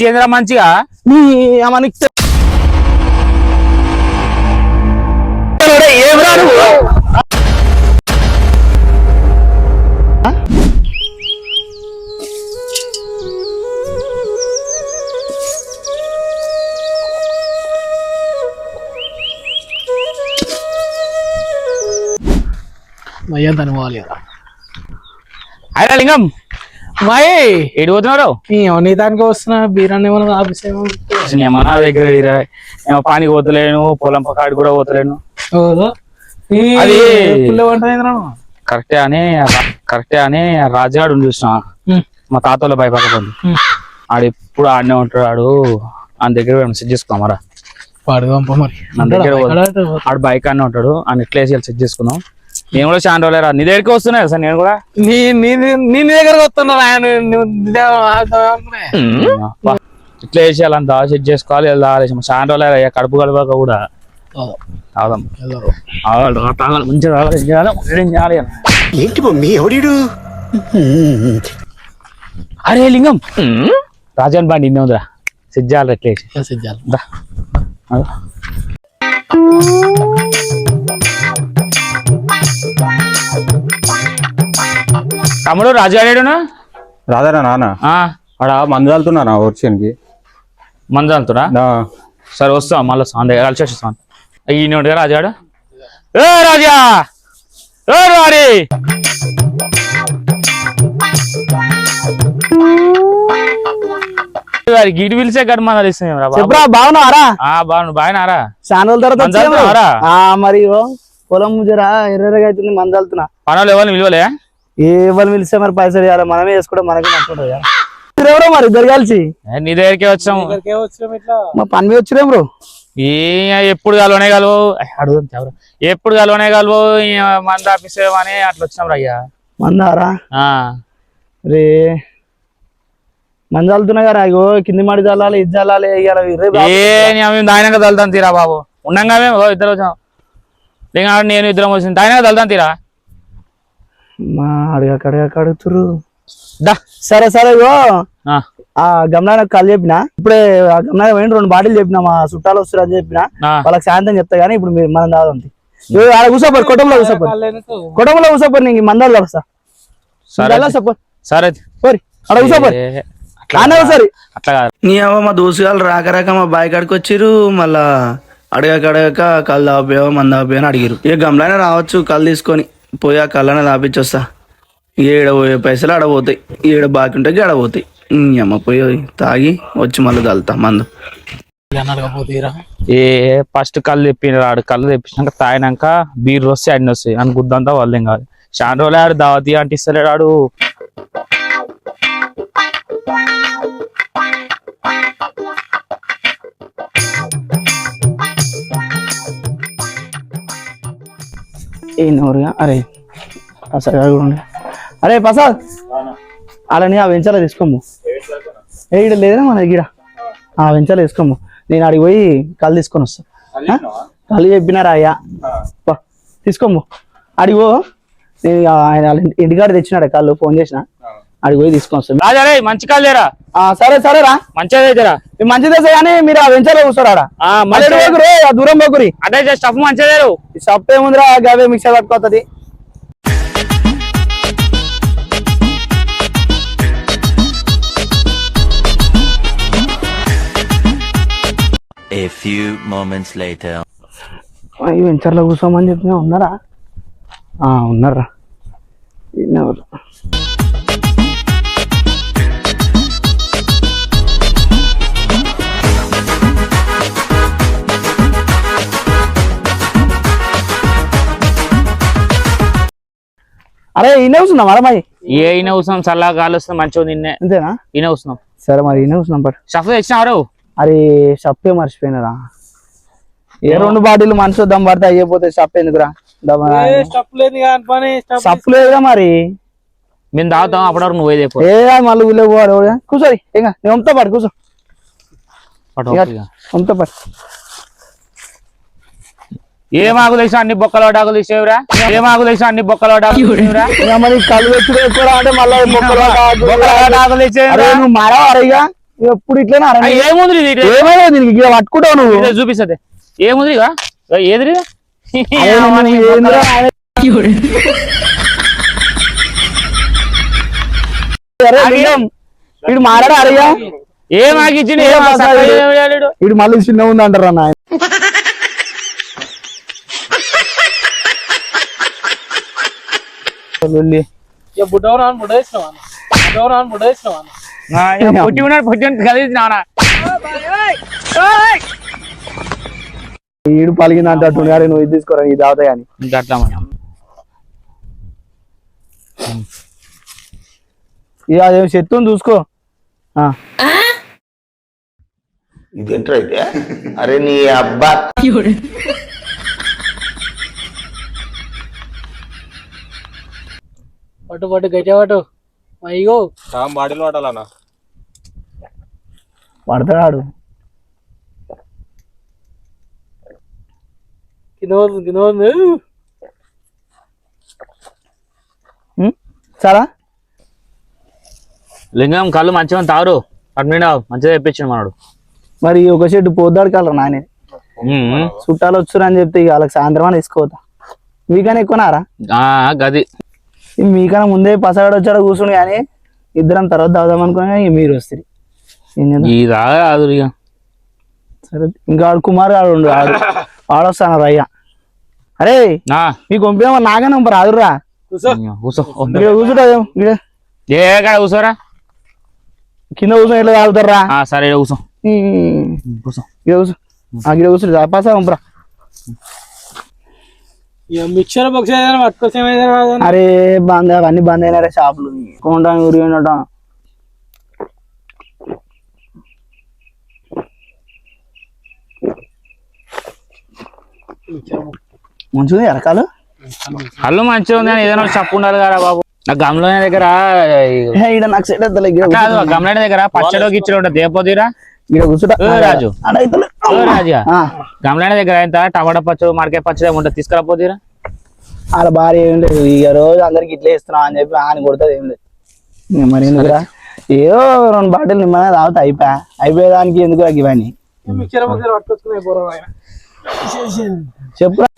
చేంద్ర మంచిగా నీ మనకి ఏం రా నువ్వు మయ్య తను పోవాలి కదా అయినా లింగం మయ్ ఏడు పోతున్నారు నీ దానికి వస్తున్నా బీరాన్ని ఏమన్నా ఆఫీస్ ఏమో ఏమో నా దగ్గర. ఏమో పానికి పోతలేను పొలం పకాడికి కూడా పోతలేను. అది-? కరెక్టే అని కరెక్టే అని రాజుగాడు చూసిన. మా తాతలో భయపడకండి. ఆడు ఎప్పుడు ఆడనే ఉంటాడు. ఆడు ఆయన దగ్గర సెట్ చేసుకోమరా మరి? ఆడు బైక్ అన్నీ ఉంటాడు. ఆయన ఎట్లా వేసి సెట్ చేసుకుందాం. నేను కూడా చాలా రోజులు రా. నీ దగ్గరికి వస్తున్నాయి సార్ నేను కూడా. నీ నీ దగ్గరకు వస్తున్నా ఆయన. ఇట్లా వేసేయాలంతా సెట్ చేసుకోవాలి వెళ్ళాలి చాలా రోజులు అయ్యా కడుపు కలపక కూడా. ఓ, తాగుదాం. వెళ్దాం. తాగాలి రా, తాగాలి. మంచిగా తాగాలి ఏం చేయాలి? ఏం చేయాలి? అని. ఏంటి మమ్మీ ఎవడీడు? అరే లింగం. రాజన్ బండి ఇన్ని ఉందిరా. చేయాలి ఎట్లా వేసి. తమ్ముడు రాజుగాడేడునా రాధారా నాన్న ఆడ మందు చల్లుతున్నా వర్షన్కి మంది అంతురా సరే వస్తాం మళ్ళీ అందరు కలిసి వచ్చేస్తాం. ఈయన ఉంటాడు రాజాడు ఏ రాజా! ఏ రాడి వారి గిడి పిలిచే గడి ఇస్తాం రా బాగుండు బాగానారా చాలా రోజుల తర్వాత మరి ఓ, పొలం జరా ఎర్రగా అవుతుంది మందాలుతున్నా. పనులు ఎవరిని విలువలే వాళ్ళు పిలిస్తే మరి పైసలు ఇవ్వాలి? మనమే వేసుకోవడం మనకే నచ్చుకుంటుంది కదా. మీరు ఎవరో మరి ఇద్దరు కలిసి? ఏ, నీ దగ్గరికి వచ్చాము వచ్చినాం మా పని మీద వచ్చిరేం బ్రో? ఈ ఎప్పుడు కలవనే కలవు అడుగుదాం ఎవరు ఎప్పుడు కలవనే కలవు మంది ఆఫీస్ అని అట్లా వచ్చినాం రా అయ్యా మందారా? ఆ. రే మంది చల్లుతున్నా కదా ఇగో కింది మడి చల్లాలి ఇది చల్లాలి మేము దాయినాక తలుతాం తీరా బాబు. ఉండంగా మేము ఓ ఇద్దరు వచ్చాం. లేక నేను ఇద్దరం వచ్చింది దాయినాక తలుతాం తీరా? మా అడగక అడగక అడుగుతురు దా. సరే సరే ఇగో. ఆ, గమనానికి కాల్ చెప్పిన. ఇప్పుడే ఆ గమనానికి పోయిన రెండు బాటిల్ చెప్పిన మా చుట్టాలు వస్తారు అని చెప్పిన. వాళ్ళకి సాయంత్రం చెప్తా కానీ ఇప్పుడు మీరు మనం ఏ, ఆడ కూర్చోపోరు కుటుంబంలో వాళ్ళేనట్టు. కుటుంబంలో కూర్చోపోరు నీకు మందాలు వస్తా సరే సపోర్ సరే పోరి ఆడ అట్లా ఆనే ఒకసారి. అట్లా కాదు. నీ అవ్వ మా దోసుగాలు రాక రాక మా బాయ్ కాడికి వచ్చిర్రు మళ్ళా అడగక అడగక కళ్ళు తాపియావో మంది తాపియో అని అడిగిరు ఇక గమ్లానే రావచ్చు కళ్ళు తీసుకొని పోయి ఆ కళ్ళనే తాపించొస్తా ఏడ పోయే పైసలు ఆడపోతాయి ఏడ బాకి ఉంటే ఆడపోతాయి అమ్మ పోయి తాగి వచ్చి మళ్ళీ తల్లుతా మందు. ఏ ఫస్ట్ కళ్ళు తెప్పిన ఆడు. కళ్ళు తెప్పించినాక తాగినాక బీర్ వస్తాయి అన్ని వస్తాయి. అని గుద్దంతా వాళ్ళు ఏం కాదు. చాలా రోజులు ఆడు దావతి అంటే ఇస్తలేడు ఆడు. అరే అసలు కూడా ఉండే. అరే ప్రసాద్ అలాని ఆ వెంచాల తీసుకోము ఏ ఈడ లేదురా మన దగ్గర ఆ వెంచాల తీసుకోము నేను అడిగి పోయి కళ్ళు తీసుకొని వస్తా ఆ? కళ్ళు చెప్పినారా అయ్యా పా, తీసుకోము అడిగి నేను ఆయన ఇంటికాడ తెచ్చినాడు కళ్ళు ఫోన్ చేసిన అడిగి పోయి తీసుకొని వస్తాను రాజా రే మంచి కాళ్ళు లేరా ఆ, సరే సరే రా. తెచ్చరా ఇది మంచిదే సార్ కానీ మీరు ఆ మంచిదే. పోకురే, ఆ దూరం పోకురి అంటే స్టఫ్ మంచిగా లేరు ఈ సప్పు ఏముందిరా గవే మిక్సర్ పట్టుకోతుంది A few moments later. ఈ వెంచర్లో కూర్చోమని చెప్పినా ఉన్నారా? ఆ, ఉన్నారా? ఎవరు? అరే ఈయన కూర్చున్నాం అరమాయి ఏ ఈయన కూర్చున్నాం. చల్లగా గాలి వస్తుంది మంచిగా ఉంది నిన్నే. అంతేనా ఈయన కూర్చున్నాం. సరే మరి ఈయన కూర్చున్నాం పట్టు. స్టఫ్ తెచ్చినారు అరే షప్పే మర్చిపోయినరా? ఏ రెండు బాటిల్ మనిషి దమ్ పడితే అయ్యిపోతే షప్ ఎందుకురా? దమ్ ఏ స్టప్ లేదు కాని పని స్టప్ షప్ లేదుగా మరి. మేము తాగుతాం అప్పటివరకు నువ్వు ఏదే ఏ మళ్ళీ ఊళ్ళో పోవాలి? కూర్చోరి ఇంకా నేను వంపుతా పాటు కూర్చో. వంపుతా పాటు ఏం ఆకులు వేసినా అన్ని బొక్కలో డాకులు తీసేవిరా? ఏం ఆకులు వేసినా అన్ని బొక్కలో డాకులు తీసేవిరా? ఇక మరి కళ్ళు తెచ్చుడు ఎక్కువ అంటే మళ్ళీ మొక్కలు బొక్కలో డాకులు అరే తీసేవిరా? నువ్వు ఎప్పుడు ఏముంది ఏమైనా దీనికి పట్టుకుంటావు నువ్వు. చూపిస్తుంది. ఏముంది ఏది వీడు మారాడా అరయ్యా ఏం ఆగిచ్చింది? ఏం ఏం సక్కగా అసలు? ఏం చేయలేడు. వీడు మళ్ళీ చిన్న ఉంది అంటారా నాయన? లొల్లి. బుడ్డవరా అని బుడ్డ వేసినావా అన్న? బుడ్డవరా అని బుడ్డ వేసినావా పొట్టి ఉన్నాడు పొట్టి వీడు పలిగింది అంటట్టు అరే నువ్వు ఇది తీసుకోరా ఇది అవుతాయి అని ఇంకా అట్లా మరి. ఇక అదేం చెత్తుంది చూసుకో ఆ. ఇదేంట్రా అయితే అరే నీ అబ్బా పట్టు పట్టు గట్టిగా పట్టు. అయ్యో. బాడీలో పడాలన్నా పడతాడు కింద కింద? చాలా? లింగం కళ్ళు మంచిగా తారు. అడ్మిట్ మంచిగా తెప్పించిండు మనడు. మరి ఒక షెడ్ పోద్దాడు కలరా నాయన. చుట్టాలు వచ్చురు అని చెప్తే ఇక వాళ్ళకి సాయంత్రం అని తీసుకోవద్దా మీకన్నా ఎక్కువనారా ఆ, గది. మీకన్నా ముందే పసగాడు వచ్చాడు కూర్చుని కానీ ఇద్దరం తర్వాత దాదాం అనుకుని ఇక మీరు వస్తారు? ఈ రాదు ఇక. సరే ఇంకా ఆడు కుమార్ గాడు ఉండు ఆడు ఆడొస్తాను రయ్య అరే నా. మీకు పంపినా నాగా నంబర్ రాదురా కూర్చో. కూసో ఇక్కడ కూర్చుంటా ఇక్కడ ఏ కాడ కూసోరా కింద కూర్చొని ఎట్లా తాగుతారా ఆ, సరే కూసో ఇక్కడ కూర్చో. ఆ, కూర్చుంటా పసా పంపరా మిక్చర్ బాక్స్ ఏదైనా అరే బంద్ అవన్నీ బంద్ అయినారా షాపులు. కొంటాను ఊరి ఉండటం మంచిగా ఎరకాలు కళ్ళు మంచిగా ఉంది కానీ ఏదైనా చెప్పు ఉండాలి కదా బాబు. నా గమలైన దగ్గర గమలైన దగ్గర పచ్చడో గిచ్చడో ఉంటుంది దేపోతీరా రాజు. అడ గమలైన దగ్గర ఎంత? టమాటా పచ్చడి మార్కే పచ్చడి ఉంటుంది తీసుకురాపోతీరా ఆడ భార్య ఏం లేదు. ఇక రోజు అందరికి ఇట్లే ఇస్తున్నా అని చెప్పి ఆయన కొడుతుంది ఏం లేదు. మరి ఎందుకురా? ఏదో రెండు బాటిల్ నిమ్మనే తాగుతా అయిపోయా. అయిపోయేదానికి ఎందుకు ఇవన్నీ చెప్పురా.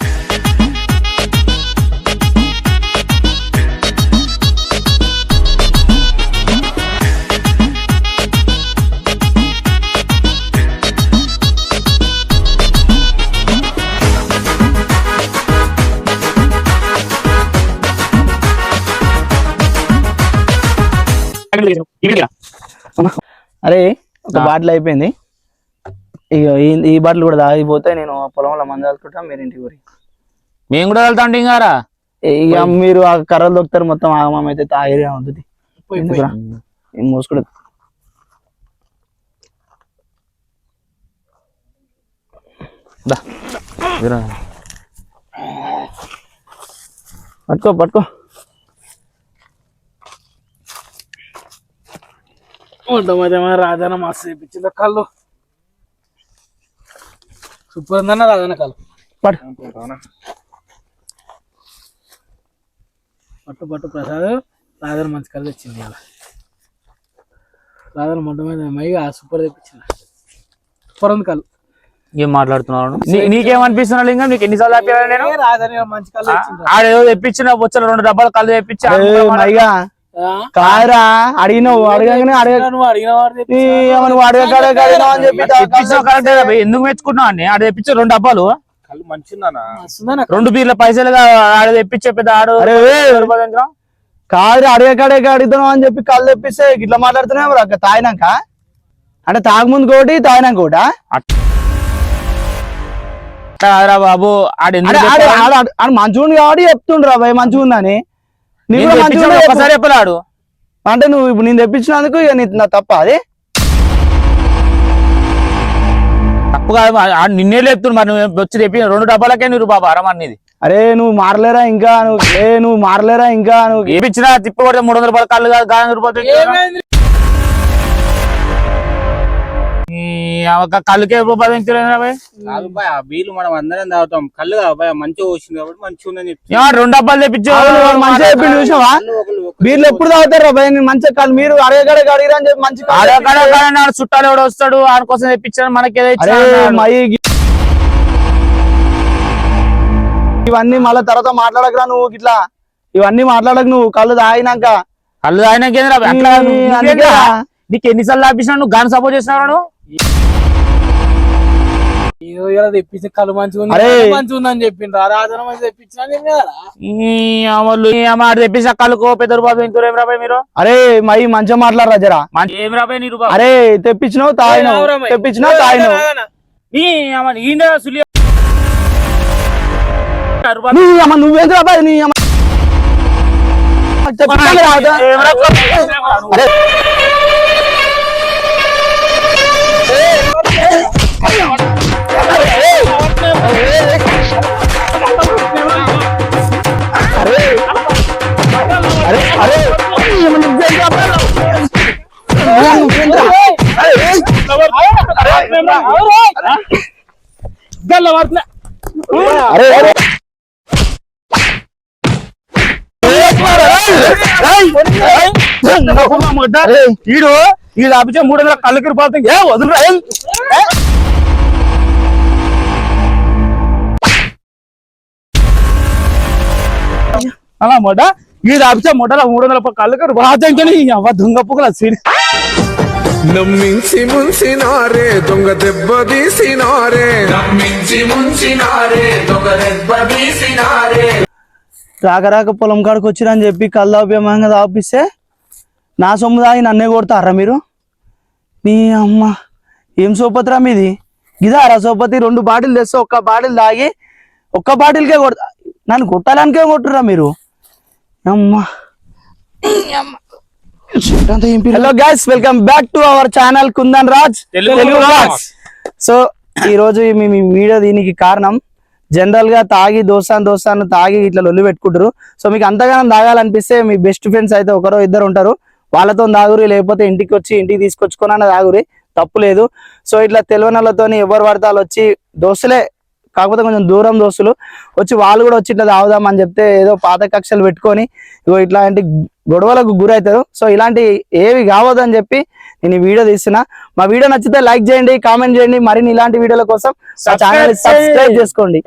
అరే ఒక బాటిల్ అయిపోయింది. ఇక ఈ- ఈ బాటిల్ కూడా తాగిపోతే నేను పొలంలో మంది చదువుకుంటా మీరు ఇంటికి పోయి. మేము కూడా వెళ్తాం ఇంకారా ఇక మీరు ఆ కర్రలు దొక్కుతారు మొత్తం ఆగమం అయితే తాగిరే ఉంటుంది. మోసుకుడు. పట్టుకో పట్టుకో. మొట్టమొదటి రాజన్న మస్తు చేయించింది కళ్ళు. సూపర్ ఉందన్న రాజన్న కళ్ళు. పట్టు. పట్టు పట్టు ప్రసాద్. రాజన్న మంచి కళ్ళు తెచ్చింది ఇలా రాజన్న మొట్టమొదటి మైగా సూపర్ తెప్పించింది. సూపర్ ఉంది కళ్ళు. ఏం మాట్లాడుతున్నావు నీ- నీకేమనిపిస్తున్నా లింగం? నీకు ఎన్నిసార్లు ఆపాను నేను? రాజన్న మంచి కళ్ళు తెచ్చింది ఆడేదో తెప్పించిన బొచ్చలు రెండు డబ్బాలు కళ్ళు తెప్పించి కాదురా అడిగినావు అడగగానే అడగ నువ్వు అడిగిన వాడు ఈ తెప్పించి ఏమన్నా నువ్వు అడగ అడగ అడిగినావు అని చెప్పి ఎందుకు మెచ్చుకుంటున్నావు అన్ని ఆడ తెప్పించి రెండు డబ్బాలు. రెండు బీర్ల పైసలు ఆడ తెప్పించే పెద్ద ఆడు. కాదు అడగ అడగ అడుగుతున్నావు అని చెప్పి కళ్ళు తెప్పిస్తే ఇట్లా మాట్లాడుతున్నావు తాగినాక? అంటే తాగముందు కోటి తాగినాక కోటా అట్లా కాదురా బాబు ఆడు ఎందుకు ఆడ ఆడ చెప్పాడు? ఆడ ఆడ మంచిగా ఉంది కాబట్టి చెప్తుండ్రు అబ్బాయి మంచిగా ఒక్కసారి చెప్పలాడు. అంటే నువ్వు ఇప్పుడు నేను తెప్పించినందుకు ఇక నీ తప్ప అది? తప్పు కాదు నిన్నే లేపుతుడు మరి నువ్వు వచ్చి తెప్పి రెండు డబ్బాలకే నువ్వు బాబా అరమన్నది అరే నువ్వు మారలేరా ఇంకా? నువ్వు ఏ నువ్వు మారలేరా ఇంకా? నువ్వు ఏపిచ్చినా తిప్పి కొడితే మూడు వందల రూపాయలు కళ్ళు కాదు కాదు. రూపాయలు కళ్ళుకే బీలు మనం అందరం తాగుతాం. కళ్ళు మంచిగా వచ్చింది కాబట్టి మంచిగా ఉందని ఏమో రెండు డబ్బాలు వాడు మంచిగా చెప్పిండు చూసావా వీళ్ళు ఎప్పుడు తాగుతారు నేను మంచిగా కాదు. మీరు అడగడ అడిగిరా అని చెప్పి మంచి చుట్టాలు ఎవడు వస్తాడు ఆడ కోసం తెప్పించాడు మనకి ఏదో అరే ఇచ్చాడు అన్నాడు. మై ఇవన్నీ మళ్ళీ తర్వాత మాట్లాడకరా నువ్వు ఇట్లా ఇవన్నీ మాట్లాడక నువ్వు. కళ్ళు తాగినాక. కళ్ళు తాగినా కేంద్ర అట్లా ఈ, నువ్వు అందుకే నీకేంద్రా? నీకు ఎన్నిసార్లు ఆపించినా నువ్వు గాని సపోర్ట్ చేసినావు ఏదో ఇలా తెప్పించి కళ్ళు మంచిగా ఉంది అరే. కళ్ళు మంచిగా ఉందని చెప్పిండ్రు. ఆ రాజన మంచి తెప్పించినా నేను కదా? ఈ అమలు ఈ అమ్మ ఆడ ఏం రాబాయ్ మీరు? అరే మై మంచిగా మాట్లాడరా జరా? మంచి ఏం రాబాయ్ అరే తెప్పించినావు తాగినావు? తెప్పించినావు తాగినావు. అమ్మ ఈయన సులి నీ అమ్మ నువ్వేంటి అబ్బాయి నీ అమ్మ తెప్పించాలి కాదా? ఏం రా? అరే. అరే అరే ఈడు మూడు వందల కళ్ళకి రూపాయలు ఏ వదులురా అలా మొట ఈడు ఆపించే మొట్టల మూడు వందల కళ్ళకి రూపాయలు అవ్వ దొంగ పుక్కల సిరి నమ్మించి ముంచినారే దొంగ దెబ్బ తీసినారే. నమ్మించి ముంచినారే దొంగ దెబ్బ తీసినారే. రాక రాక పొలం కాడికి వచ్చిరని చెప్పి కల్లాభ్యమంగా తాపిస్తే నా సొమ్ము తాగి నన్నే కొడతారా మీరు? నీ అమ్మ ఏం సోపతిరా మీది? గిదారా సోపతి రెండు బాటిల్ తెస్తే ఒక్క బాటిల్ తాగి ఒక్క బాటిల్కే కొడతా నన్ను కొట్టాలనికే కొట్టురా మీరు? అమ్మా. Hello guys welcome back to our channel Kundan Raj Telugu so ఈ రోజు మేము ఈ వీడియో దీనికి కారణం జనరల్గా తాగి దోస్తాను దోస్తాను తాగి ఇట్లా లొల్లి పెట్టుకుంటారు. సో మీకు అంతగానం తాగాలనిపిస్తే మీ బెస్ట్ ఫ్రెండ్స్ అయితే ఒకరో ఇద్దరు ఉంటారు. వాళ్ళతో తాగురి లేకపోతే ఇంటికి వచ్చి ఇంటికి తీసుకొచ్చుకున్నా తాగురి తప్పు లేదు. సో ఇట్లా తెలియనోళ్ళతోని ఎవరు పడతాలు వచ్చి దోస్తులే కాకపోతే కొంచెం దూరం దోస్తులు వచ్చి వాళ్ళు కూడా వచ్చి ఇట్లా తాగుదాం అని చెప్తే ఏదో పాత కక్షలు పెట్టుకొని ఇగో ఇట్లాంటి గొడవలకు గురవుతారు సో ఇలాంటి ఏవి కావద్దని చెప్పి నేను ఈ వీడియో తీస్తున్నా. మా వీడియో నచ్చితే లైక్ చేయండి కామెంట్ చేయండి. మరిన్ని ఇలాంటి వీడియోల కోసం ఛానల్ సబ్స్క్రైబ్ చేసుకోండి.